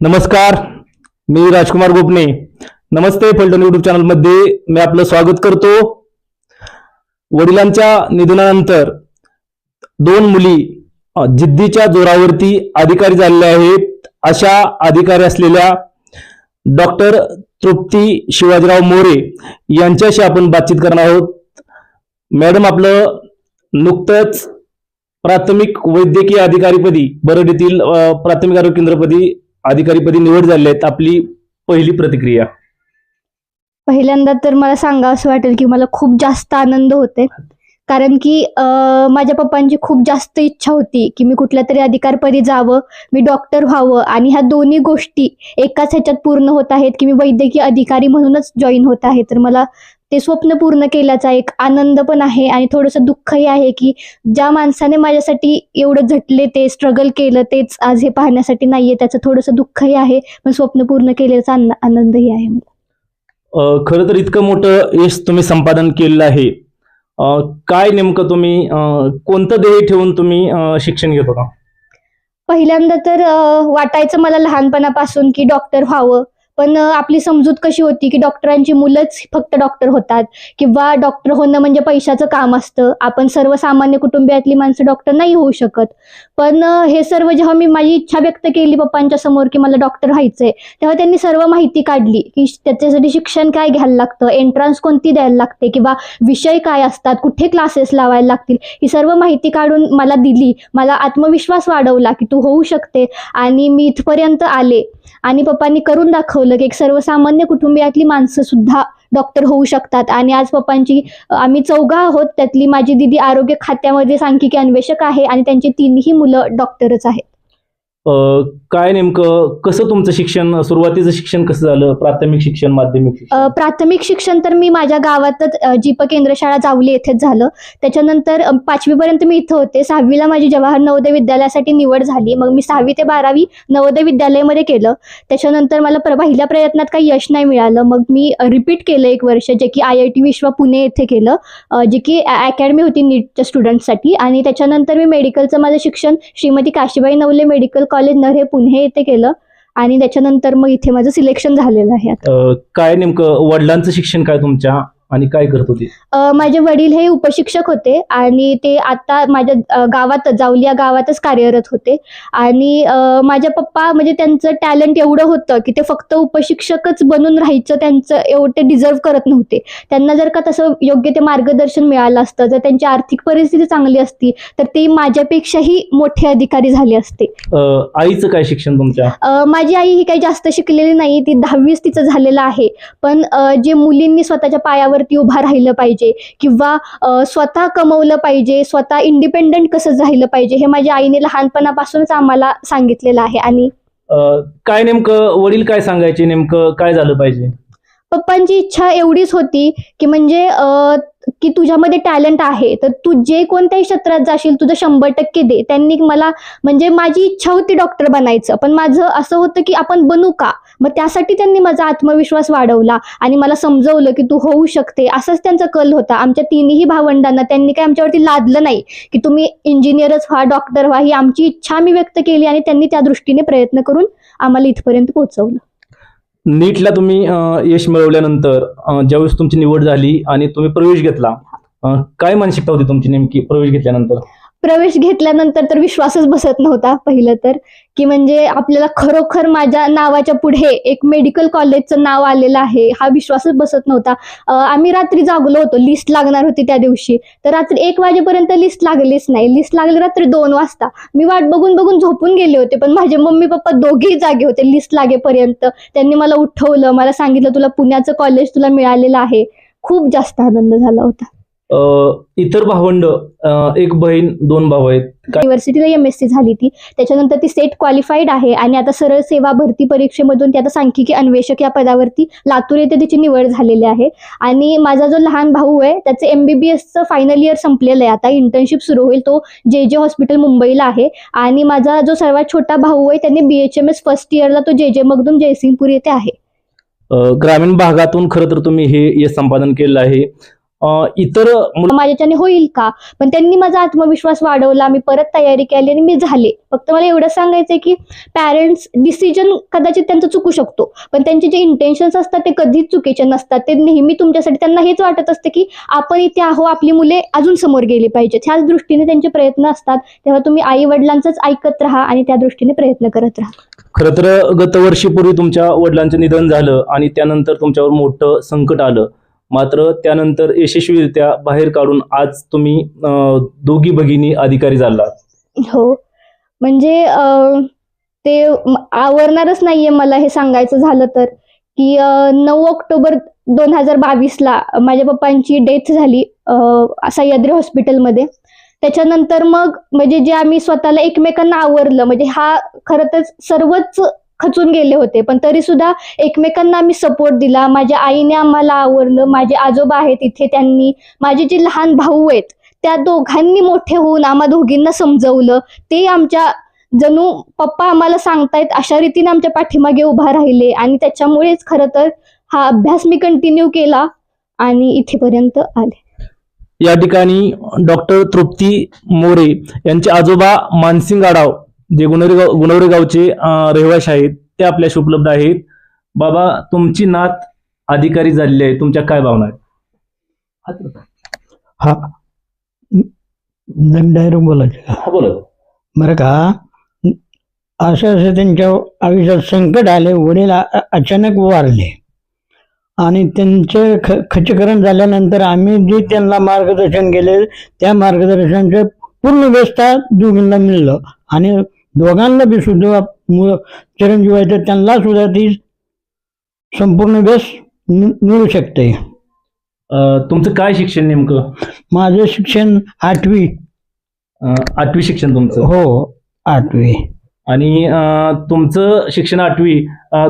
नमस्कार मी राजकुमार गोपने. नमस्ते फलटण युट्यूब चॅनलमध्ये मी आपलं स्वागत करतो. वडिलांच्या निधनानंतर दोन मुली जिद्दीच्या जोरावरती अधिकारी झालेल्या आहेत. अशा अधिकारी असलेल्या डॉक्टर तृप्ती शिवाजीराव मोरे यांच्याशी आपण बातचीत करणार आहोत. मॅडम आपलं नुकतंच प्राथमिक वैद्यकीय अधिकारीपदी बरड येथील प्राथमिक आरोग्य केंद्रपदी अधिकारीपदी निवड झाली आहेत आपली पहिली प्रतिक्रिया? पहिल्यांदा तर मला सांगा असं वाटेल की मला खूप जास्त आनंद होते कारण की अं, माझ्या पप्पांची खूप जास्त इच्छा होती की मी कुठल्या तरी अधिकारपदी जावं मी डॉक्टर व्हावं आणि ह्या दोन्ही गोष्टी एकाच ह्याच्यात पूर्ण होत आहेत की मी वैद्यकीय अधिकारी म्हणूनच जॉईन होत आहे. तर मला ते स्वप्न पूर्ण केल्याचा एक आनंद पण आहे आणि थोडंसं दुःखही आहे की ज्या माणसाने माझ्यासाठी एवढं झटले ते स्ट्रगल केलं तेच आज हे पाहण्यासाठी नाहीये. त्याचं थोडंसं दुःखही आहे पण स्वप्न पूर्ण केल्याचा आन- आनंदही आहे मला. खरं तर इतकं मोठं यश तुम्ही संपादन केलेलं आहे. काय नेमकं तुम्ही कोणतं ध्येय ठेवून तुम्ही शिक्षण घेत होता? पहिल्यांदा तर वाटायचं मला लहानपणापासून की डॉक्टर व्हावं. पण आपली समजूत कशी होती की डॉक्टरांची मुलंच फक्त डॉक्टर होतात? किंवा डॉक्टर होणं म्हणजे पैशाचं काम असतं. आपण सर्वसामान्य कुटुंबियातली माणसं डॉक्टर नाही होऊ शकत. पण हे सर्व जेव्हा मी माझी इच्छा व्यक्त केली पप्पांच्या समोर की मला डॉक्टर व्हायचंय तेव्हा त्यांनी सर्व माहिती काढली की त्याच्यासाठी शिक्षण काय घ्यायला लागतं? एंट्रन्स कोणती द्यायला लागते? किंवा विषय काय असतात? कुठे क्लासेस लावायला लागतील? ही सर्व माहिती काढून मला दिली. मला आत्मविश्वास वाढवला की तू होऊ शकते. आणि मी इथपर्यंत आले. आणि पप्पांनी करून दाखवलं की एक सर्वसामान्य कुटुंबियातली माणसं सुद्धा डॉक्टर होऊ शकतात. आणि आज पप्पांची आम्ही चौघा आहोत. त्यातली माझी दिदी आरोग्य खात्यामध्ये सांख्यिकी अन्वेषक आहे आणि त्यांची तीनही मुलं डॉक्टरच आहेत. काय नेमकं कसं तुमचं शिक्षण सुरुवातीचं शिक्षण कसं झालं? प्राथमिक शिक्षण माध्यमिक शिक्षण? प्राथमिक शिक्षण तर मी माझ्या गावातच जीप केंद्रशाळा जावली येथेच झालं. त्याच्यानंतर पाचवीपर्यंत मी इथं होते. सहावीला माझी जवाहर नवोदय विद्यालयासाठी निवड झाली. मग मी सहावी ते बारावी नवोदय विद्यालयामध्ये केलं. त्याच्यानंतर मला पहिल्या प्रयत्नात काही यश नाही मिळालं. मग मी रिपीट केलं एक वर्ष जे की आय आय टी विश्वा पुणे येथे केलं. जी की अकॅडमी होती नीटच्या स्टुडंटसाठी आणि त्याच्यानंतर मी मेडिकलचं माझं शिक्षण श्रीमती काशीबाई नवले मेडिकल कॉलेज नरहे पुणे येथे केलं आणि त्याच्यानंतर मग इथे माझं सिलेक्शन झालेलं आहे आता. अ, काय नेमकं वडिलांचं शिक्षण काय तुमच्या आणि काय करत होते? माझे वडील हे उपशिक्षक होते आणि ते आता माझ्या अ, गावातच जावली या गावातच कार्यरत होते. आणि माझ्या पप्पा म्हणजे त्यांचं टॅलेंट एवढं होतं की ते फक्त उपशिक्षकच बनून राहायचं त्यांचं एवढं ते डिझर्व करत नव्हते. त्यांना जर का तसं योग्य ते मार्गदर्शन मिळालं असतं जर त्यांची आर्थिक परिस्थिती चांगली असती तर ते माझ्यापेक्षाही मोठे अधिकारी झाले असते. आईचं काय शिक्षण तुमच्या? माझी आई ही काही जास्त शिकलेली नाही ती दहावीच तिचं झालेलं आहे. पण जे मुलींनी स्वतःच्या पायावरती उभा राहिलं पाहिजे किंवा स्वतः कमवलं पाहिजे स्वतः इंडिपेंडंट कसं राहिलं पाहिजे हे माझ्या आईने लहानपणापासूनच आम्हाला सांगितलेलं आहे. आणि काय नेमकं वडील काय सांगायचे नेमकं काय झालं पाहिजे? पप्पांची इच्छा एवढीच होती की म्हणजे की तुझ्यामध्ये टॅलेंट आहे तर तू जे कोणत्याही क्षेत्रात जाशील तुझं शंभर टक्के दे. त्यांनी मला म्हणजे माझी इच्छा होती डॉक्टर बनायचं पण माझं असं होतं की आपण बनू का? मग त्यासाठी त्यांनी माझा आत्मविश्वास वाढवला आणि मला समजवलं की तू होऊ शकते. असंच त्यांचा कल होता. आमच्या तिन्ही भावंडांना त्यांनी काही आमच्यावरती लादलं नाही की तुम्ही इंजिनियरच व्हा डॉक्टर व्हा ही आमची इच्छा आम्ही व्यक्त केली आणि त्यांनी त्या दृष्टीने प्रयत्न करून आम्हाला इथपर्यंत पोहोचवलं. नीटला तुम्ही यश मिळवल्यानंतर ज्यावेळेस तुमची निवड झाली आणि तुम्ही प्रवेश घेतला काय मानसिकता होती तुमची नेमकी प्रवेश घेतल्यानंतर? प्रवेश घेतल्यानंतर तर विश्वासच बसत नव्हता पहिलं तर. की म्हणजे आपल्याला खरोखर माझ्या नावाच्या पुढे एक मेडिकल कॉलेजचं नाव आलेलं आहे हा विश्वासच बसत नव्हता. आम्ही रात्री जागलो होतो लिस्ट लागणार होती त्या दिवशी. तर रात्री एक वाजेपर्यंत लिस्ट लागलीच नाही. लिस्ट लागली रात्री दोन वाजता. मी वाट बघून बघून झोपून गेले होते पण माझे मम्मी पप्पा दोघेही जागे होते लिस्ट लागेपर्यंत. त्यांनी मला उठवलं मला सांगितलं तुला पुण्याचं कॉलेज तुला मिळालेलं आहे. खूप जास्त आनंद झाला होता. इतर भावंड एक बहीण दोन भाऊ आहेत. युनिव्हर्सिटीला एम एस सी झाली ती. त्याच्यानंतर ती सेट क्वालिफाईड आहे आणि आता सरळ सेवा भरती परीक्षेमधून ती आता सांख्यिकी अन्वेषक या पदावरती लातूर येथे तिची निवड झालेली आहे. आणि माझा जो लहान भाऊ आहे त्याचं एम बी बी एसचं फायनल इयर संपलेलं आहे. आता इंटर्नशिप सुरू होईल तो जे जे हॉस्पिटल मुंबईला आहे. आणि माझा जो सर्वात छोटा भाऊ आहे त्यांनी B H M S first इयरला तो जे जे मगदूम जयसिंगपूर येथे आहे. ग्रामीण भागातून खरं तर तुम्ही हे संपादन केलेलं आहे. इतर माझ्याच्याने होईल का? पण त्यांनी माझा आत्मविश्वास वाढवला मी परत तयारी केली आणि मी झाले. फक्त मला एवढं सांगायचंय की पॅरेंट्स डिसिजन कदाचित त्यांचं चुकू शकतो. पण त्यांचे जे इंटेन्शन्स असतात ते कधीच चुकीचे नसतात. ते नेहमी तुमच्यासाठी त्यांना हेच वाटत असतं की आपण इथे आहो आपली मुले अजून समोर गेली पाहिजेत. ह्याच दृष्टीने त्यांचे प्रयत्न असतात. तेव्हा तुम्ही आई वडिलांचंच ऐकत राहा आणि त्या दृष्टीने प्रयत्न करत राहा. खरं तर गत वर्षीपूर्वी तुमच्या वडिलांचं निधन झालं आणि त्यानंतर तुमच्यावर मोठं संकट आलं. मात्र त्यानंतर यशस्वीरित्या बाहेर काढून आज तुम्ही अं, दोघी भगिनी अधिकारी झाला हो. म्हणजे अं, ते म- आवरणारच नाहीये मला हे सांगायचं झालं तर. की अं, नऊ ऑक्टोबर दोन हजार बावीसला माझ्या पप्पांची डेथ झाली अं, सह्याद्री हॉस्पिटलमध्ये. त्याच्यानंतर मग म्हणजे जे आम्ही स्वतःला एकमेकांना आवरलं म्हणजे हा खरं तर सर्वच खचून गेले होते. पण तरी सुद्धा एकमेकांना आम्ही सपोर्ट दिला. माझ्या आईने आम्हाला आवरलं. माझे आजोबा आहेत इथे. त्यांनी माझे जे लहान भाऊ आहेत त्या दोघांनी मोठे होऊन आम्हा दोघींना समजवलं. ते आमच्या जणू पप्पा आम्हाला सांगतायत अशा रीतीने आमच्या पाठीमागे उभा राहिले. आणि त्याच्यामुळेच खरं तर हा अभ्यास मी कंटिन्यू केला आणि इथेपर्यंत आले. या ठिकाणी डॉक्टर तृप्ती मोरे यांचे आजोबा मानसिंग आडाव जे गुणवरी गाव गुणवरी गावचे रहिवाशी आहेत ते आपल्याशी उपलब्ध आहेत. बाबा तुमची नात अधिकारी झालेली आहे. तुमच्या काय भावना आहेत? हा. डायरेक्ट बोलायचं हा बोला. बरं का? असं असं त्यांच्या आयुष्यात संकट आले वडील अचानक वारले. आणि त्यांचे ख खच्चीकरण झाल्यानंतर आम्ही जे त्यांना मार्गदर्शन केले त्या मार्गदर्शनाचं पूर्ण व्यवस्था दोघींना मिळलं. आणि दोघांना बी सुद्धा चिरंजीव आहे तर त्यांना सुद्धा ती संपूर्ण व्यस मिळू शकते. तुमचं काय शिक्षण नेमकं? माझं शिक्षण आठवी. आठवी शिक्षण तुमचं? हो आठवी. आणि तुमचं शिक्षण आठवी.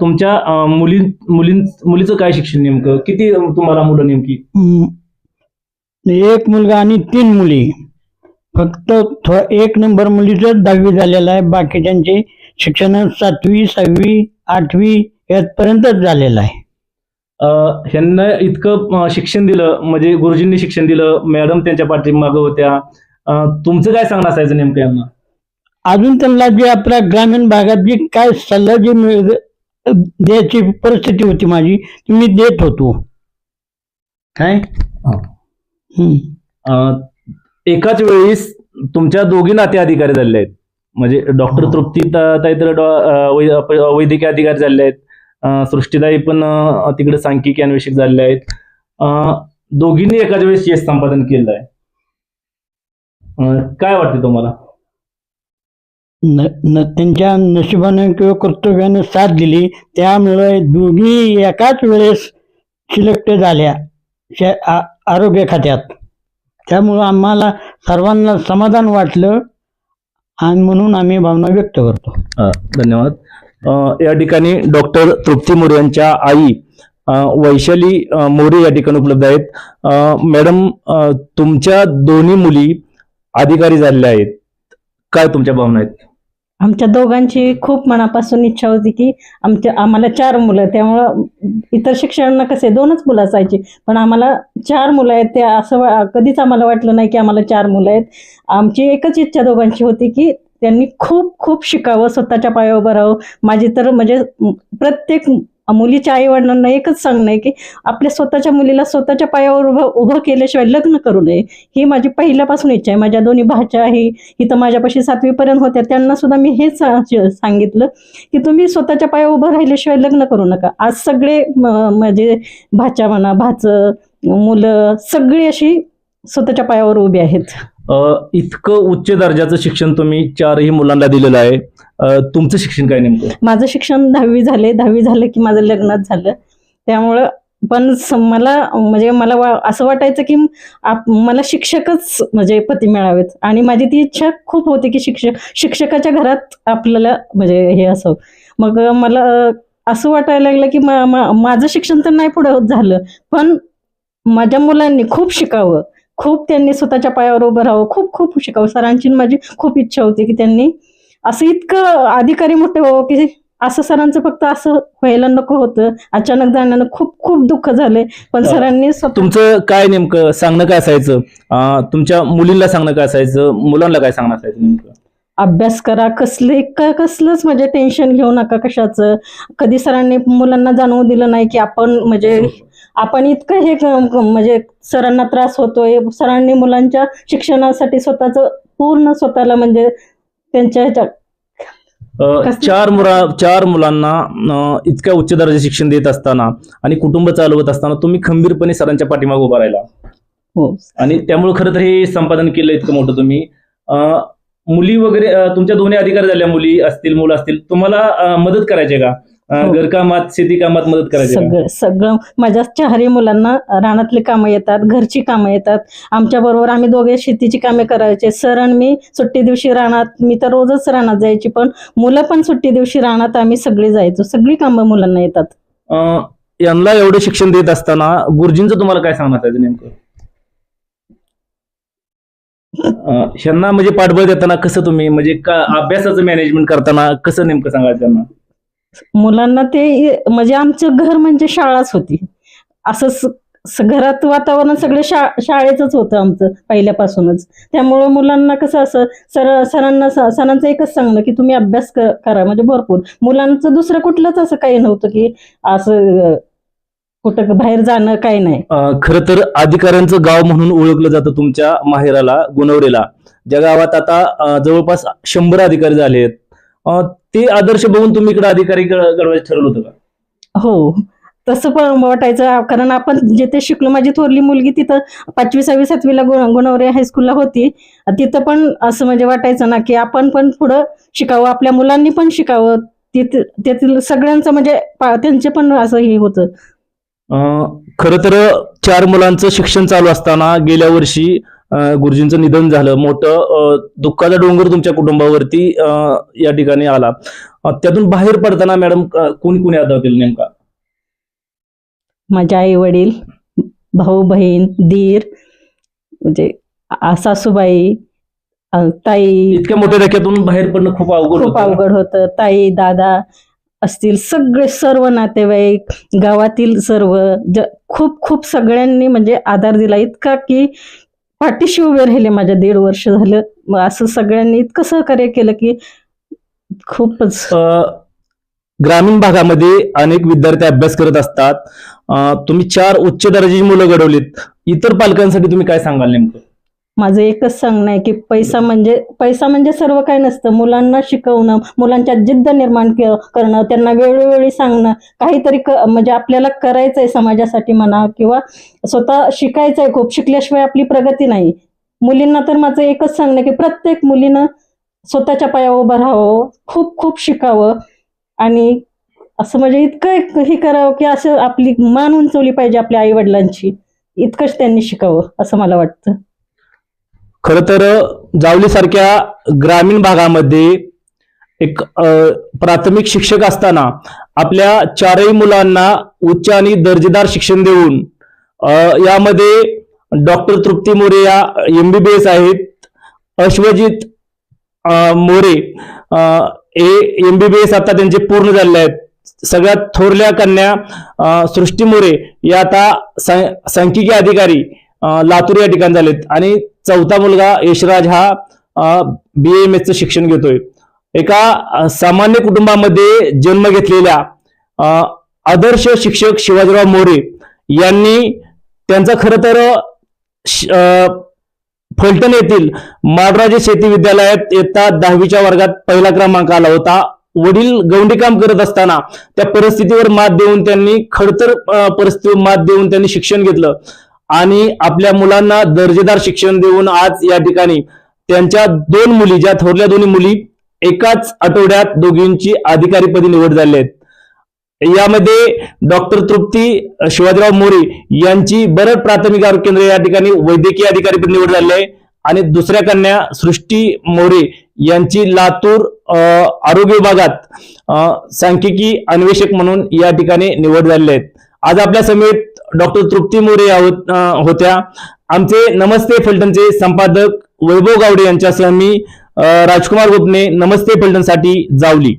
तुमच्या मुली मुलीं मुलीचं काय शिक्षण नेमकं? किती तुम्हाला मुलं नेमकी. एक मुलगा आणि तीन मुली. फक्त थो एक नंबर मुलीचं दहावी झालेलं आहे. बाकीच्यांचे शिक्षण सातवी सहावी आठवी यातपर्यंतच झालेलं आहे. अं, ह्यांना इतकं अं, शिक्षण दिलं म्हणजे गुरुजींनी शिक्षण दिलं मॅडम त्यांच्या पाठीमागं होत्या. अं, तुमचं काय सांगणं असायचं नेमकं यांना? अजून त्यांना जे आपल्या ग्रामीण भागात जी काय सल्ला जी मिळ द्यायची परिस्थिती होती माझी ती मी देत होतो. काय? हम्म. अं, एकाच वेळेस तुमच्या दोघी नाते अधिकारी झाले आहेत. म्हणजे डॉक्टर हो. तृप्ती ताई तर वैद्यकीय अधिकारी झाले आहेत. अं, सृष्टीताई पण तिकडे सांख्यिकी अन्वेषक झाले आहेत. दोघींनी एकाच वेळेस यश संपादन केलं आहे. काय वाटते तुम्हाला? न त्यांच्या नशिबानं किंवा कर्तव्यानं साथ दिली त्यामुळे दोघी एकाच वेळेस सिलेक्ट झाल्या आरोग्य खात्यात. त्यामुळं आम्हाला सर्वांना समाधान वाटलं आणि म्हणून आम्ही भावना व्यक्त करतो. अ, धन्यवाद. अ, या ठिकाणी डॉक्टर तृप्ती मोरे यांच्या आई अ, वैशाली अ, मोरे या ठिकाणी उपलब्ध आहेत. अ, मॅडम अ, तुमच्या दोन्ही मुली अधिकारी झालेल्या आहेत. काय तुमच्या भावना आहेत? आमच्या दोघांची खूप मनापासून इच्छा होती की आमच्या आम्हाला चार मुलं त्यामुळं इतर शिक्षणांना कसे दोनच मुलं असायची. पण आम्हाला चार मुलं आहेत ते असं कधीच आम्हाला वाटलं नाही की आम्हाला चार मुलं आहेत. आमची एकच इच्छा दोघांची होती की त्यांनी खूप खूप शिकावं स्वतःच्या पायावर राहावं. माझी तर म्हणजे प्रत्येक मुलीच्या आई वडिलांना एकच सांगणं आहे की आपल्या स्वतःच्या मुलीला स्वतःच्या पायावर उभं उभं केल्याशिवाय लग्न करू नये. ही माझी पहिल्यापासून इच्छा आहे. माझ्या दोन्ही भाच्या आहे इथं माझ्यापाशी सातवीपर्यंत होत्या. त्यांना सुद्धा मी हेच सांगितलं की तुम्ही स्वतःच्या पायावर उभं राहिल्याशिवाय लग्न करू नका. आज सगळे म्हणजे भाच्या म्हणा भाचं मुलं सगळी अशी स्वतःच्या पायावर उभी आहेत. इतकं उच्च दर्जाचं शिक्षण तुम्ही चारही मुलांना दिलेलं आहे. तुमचं शिक्षण काय नेमकं? माझं शिक्षण दहावी झाले. दहावी झालं की माझं लग्नच झालं. त्यामुळं पण मला म्हणजे मला असं वाटायचं की आप मला शिक्षकच म्हणजे पती मिळावेत. आणि माझी ती इच्छा खूप होती की शिक्षक शिक्षकाच्या घरात आपल्याला म्हणजे हे असं. मग मला असं वाटायला लागलं की माझं शिक्षण तर नाही पुढं होत झालं. पण माझ्या मुलांनी खूप शिकावं. खूप त्यांनी स्वतःच्या पायावर उभं राहावं. खूप खूप शिकावं सरांची माझी खूप इच्छा होती की त्यांनी असं इतकं अधिकारी मोठे हो की असं सरांचं फक्त असं व्हायला नको होतं. अचानक जाण्यानं खूप खूप दुःख झालंय. पण सरांनी तुमचं काय नेमकं? सांगणं काय असायचं? तुमच्या मुलींना सांगणं काय असायचं? मुलांना काय सांगणं असायचं नेमकं? अभ्यास करा कसले का कसलंच म्हणजे टेन्शन घेऊ नका कशाचं. कधी सरांनी मुलांना जाणवू दिलं नाही की आपण म्हणजे आपण इतकं हे म्हणजे सरांना त्रास होतोय. सरांनी मुलांच्या शिक्षणासाठी स्वतःच पूर्ण स्वतःला म्हणजे त्यांच्या ह्याच्या अं, कसं- चार मुला चार मुलांना इतक्या उच्च दर्जाचे शिक्षण देत असताना आणि कुटुंब चालवत असताना तुम्ही खंबीरपणे सरांच्या पाठीमागे उभा राहिला. हो. आणि त्यामुळे खरं तर हे संपादन केलं इतकं मोठं तुम्ही. मुली वगैरे तुमच्या दोन्ही अधिकारी झाल्या मुली असतील मुलं असतील. तुम्हाला मदत करायचे का? हो. घरकामात शेती कामात मदत करायची सगळं सगळं. माझ्या चारही मुलांना रानातली कामं येतात घरची कामं येतात. आमच्या बरोबर आम्ही दोघे शेतीची कामे करायचे. सर आणि मी सुट्टी दिवशी रानात मी तर रोजच रानात जायची पण मुलं पण सुट्टी दिवशी रानात आम्ही सगळी जायचो. सगळी कामं मुलांना येतात. यांना एवढं शिक्षण देत असताना गुरुजींचं तुम्हाला काय सांगणं असायचं नेमकं अं, ह्यांना म्हणजे पाठबळ देताना कसं तुम्ही म्हणजे का अभ्यासाचं मॅनेजमेंट करताना कसं नेमकं सांगायचं त्यांना? मुलांना ते म्हणजे आमचं घर म्हणजे शाळाच होती. असं स- घरात वातावरण सगळं शा शाळेचंच होतं आमचं पहिल्यापासूनच. त्यामुळं मुलांना कसं असं सर सरांना स- सरांचं एकच सांगणं की तुम्ही अभ्यास क- करा म्हणजे भरपूर. मुलांचं दुसरं कुठलंच असं काही नव्हतं की असं अं, कुठं बाहेर जाणं काही नाही. खरं तर अधिकाऱ्यांचं गाव म्हणून ओळखलं जातं तुमच्या माहेराला गुणवरेला. ज्या गावात आता जवळपास शंभर अधिकारी झाले आहेत. ते आदर्श बघून तुम्ही इकडे अधिकारी घड- घडवायचं ठरवलं होतं का? हो. तसं पण वाटायचं कारण आपण जिथे शिकलो माझी थोरली मुलगी तिथं पाचवी सहावी सातवीला गुण गुणवरे हायस्कूलला होती. तिथं पण असं म्हणजे वाटायचं ना की आपण पण पुढं शिकावं आपल्या मुलांनी पण शिकावं. तिथे त्यातील सगळ्यांचं म्हणजे त्यांचे पण असं हे होतं. खरं तर चार मुलांचं शिक्षण चालू असताना गेल्या वर्षी गुरुजींचं निधन झालं. मोठं दुःखाचा डोंगर तुमच्या कुटुंबावरती या ठिकाणी आला. त्यातून बाहेर पडताना मॅडम कोणी कोणी आदळतील नेमका? माझे आई वडील भाऊ बहीण दीर म्हणजे सासूबाई ताई. इतक्या मोठ्या धक्क्यातून बाहेर पडणं खूप अवघड खूप. अवघड होतं. ताई दादा असतील सगळे सर्व नातेवाईक गावातील सर्व ज खूप खूप सगळ्यांनी म्हणजे आधार दिला. इतका की पाठीशी उभे राहिले माझ्या दीड वर्ष झालं. मग असं सगळ्यांनी इतकं सहकार्य केलं की खूपच. ग्रामीण भागामध्ये अनेक विद्यार्थी अभ्यास करत असतात. तुम्ही चार उच्च दर्जाची मुलं घडवलीत. इतर पालकांसाठी तुम्ही काय सांगाल नेमकं? माझं एकच सांगणं आहे की पैसा म्हणजे पैसा म्हणजे सर्व काही नसतं. मुलांना शिकवणं मुलांच्या जिद्द निर्माण करणं त्यांना वेळोवेळी सांगणं काहीतरी क म्हणजे आपल्याला करायचं आहे समाजासाठी म्हणा किंवा स्वतः शिकायचं आहे खूप शिकल्याशिवाय आपली प्रगती नाही. मुलींना तर माझं एकच सांगणं की प्रत्येक मुलीनं स्वतःच्या पायावर उभं राहावं खूप खूप शिकावं आणि असं म्हणजे इतकं हे करावं की असं आपली मान उंचवली पाहिजे आपल्या आई वडिलांची इतकंच त्यांनी शिकावं असं मला वाटतं. खरं तर जावलीसारख्या ग्रामीण भागामध्ये एक प्राथमिक शिक्षक असताना आपल्या चारही मुलांना उच्च आणि दर्जेदार शिक्षण देऊन यामध्ये डॉक्टर तृप्ती मोरे या एमबीबीएस आहेत. अश्वजित अ, मोरे बी हे एमबीबीएस आता त्यांचे पूर्ण झालेले आहेत. सगळ्यात थोरल्या कन्या सृष्टी मोरे या आता सं- सांख्यिकी अधिकारी लातूर या ठिकाणी झालेत. आणि चौथा मुलगा यशराज हा बी एम एसचं शिक्षण घेतोय. एका सामान्य कुटुंबामध्ये जन्म घेतलेल्या आदर्श शिक्षक शिवाजीराव मोरे यांनी त्यांचा खरं तर श- फलटण येथील माडराजे शेती विद्यालयात इयत्ता दहावीच्या वर्गात पहिला क्रमांक आला होता. वडील गवंडी काम करत असताना त्या परिस्थितीवर मात देऊन त्यांनी खडतर परिस्थितीवर मात देऊन त्यांनी शिक्षण घेतलं. आणि आपल्या मुलांना दर्जेदार शिक्षण देऊन आज या ठिकाणी त्यांच्या दोन मुली ज्या थोरल्या दोन्ही मुली एकाच आठवड्यात दोघींची अधिकारीपदी निवड झाली आहेत. यामध्ये डॉक्टर तृप्ती शिवाजीराव मोरे यांची बरड प्राथमिक आरोग्य केंद्र या ठिकाणी वैद्यकीय अधिकारीपदी निवड झाली आहे. आणि दुसऱ्या कन्या सृष्टी मोरे यांची लातूर आरोग्य विभागात सांख्यिकी अन्वेषक म्हणून या ठिकाणी निवड झालेली आहेत आज आपल्या समेत डॉक्टर तृप्ती मोरे या होत्या. आमचे नमस्ते फलटणचे संपादक वैभव गावडे यांच्यासह मी राजकुमार गोपने नमस्ते फलटणसाठी जावली.